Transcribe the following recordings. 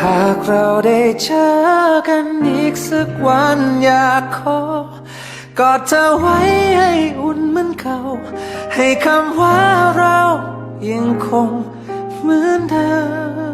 หากเราได้เจอกันอีกสักวันอยากขอกอดเธอไว้ให้อุ่นเหมือนเก่า ให้คำว่าเรายังคงเหมือนเดิม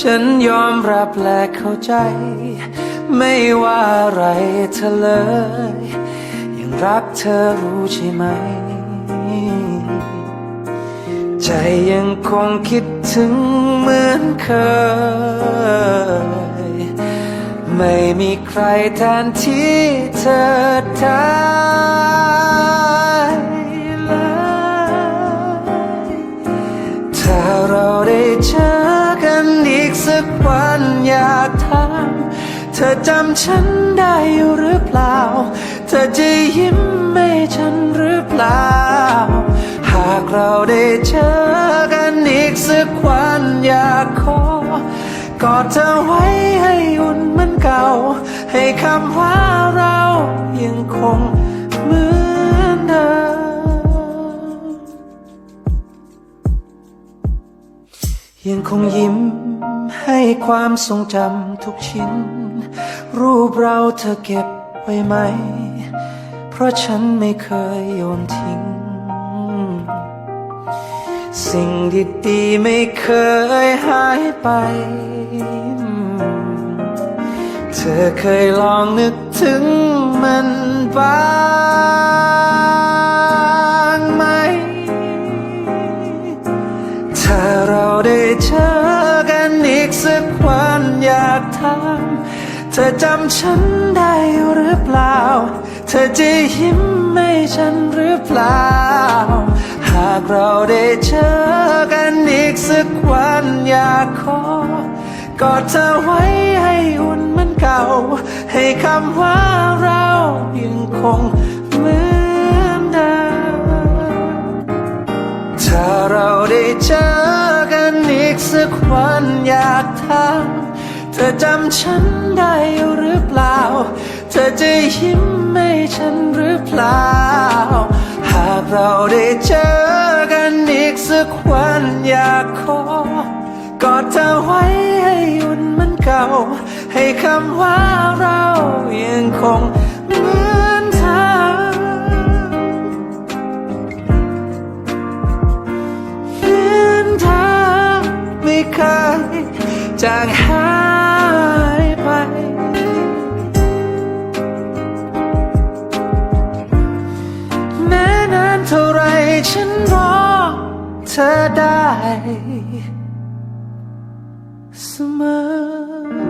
ฉันยอมรับและเข้าใจ ไม่ว่าอะไรเธอเลย ยังรักเธอรู้ใช่ไหม ใจยังคงคิดถึงเหมือนเคย ไม่มีใครแทนที่เธอได้ อจำฉันได้อยู่หรือเปล่า เธอจะยิ้มให้ฉันหรือเปล่า หากเราได้เจอกันอีกสักวันอยากขอกอดเธอไว้ให้อุ่นเหมือนเก่า ให้คำว่าเรายังคงเหมือนเดิมยังคงยิ้มให้ความทรงจำทุกชิ้น รูปเราเธอเก็บไว้ไหม เพราะฉันไม่เคยโยนทิ้ง สิ่งดีๆไม่เคยหายไป เธอเคยลองนึกถึงมันบ้างไหม ถ้าเราได้เจอกันอีกสักวันอยากถาม เธอจำฉันได้หรือเปล่า เธอจะยิ้มให้ฉันหรือเปล่า หากเราได้เจอกันอีกสักวันอยากขอกอดเธอไว้ให้อุ่นเหมือนเก่า ให้คำว่าเรายังคงเหมือนเดิมถ้าเราได้เจอกันอีกสักวันอยากถาม เธอจำฉันได้หรือเปล่า เธอจะยิ้มให้ฉันหรือเปล่า หากเราได้เจอกันอีกสักวันอยากขอกอดเธอไว้ให้อุ่นมือนเก่า ให้คำว่าเรายังคงเหมือนเธอเหมือนเธอไม่เคยจางหาย ฉันรอเธอได้ เสมอ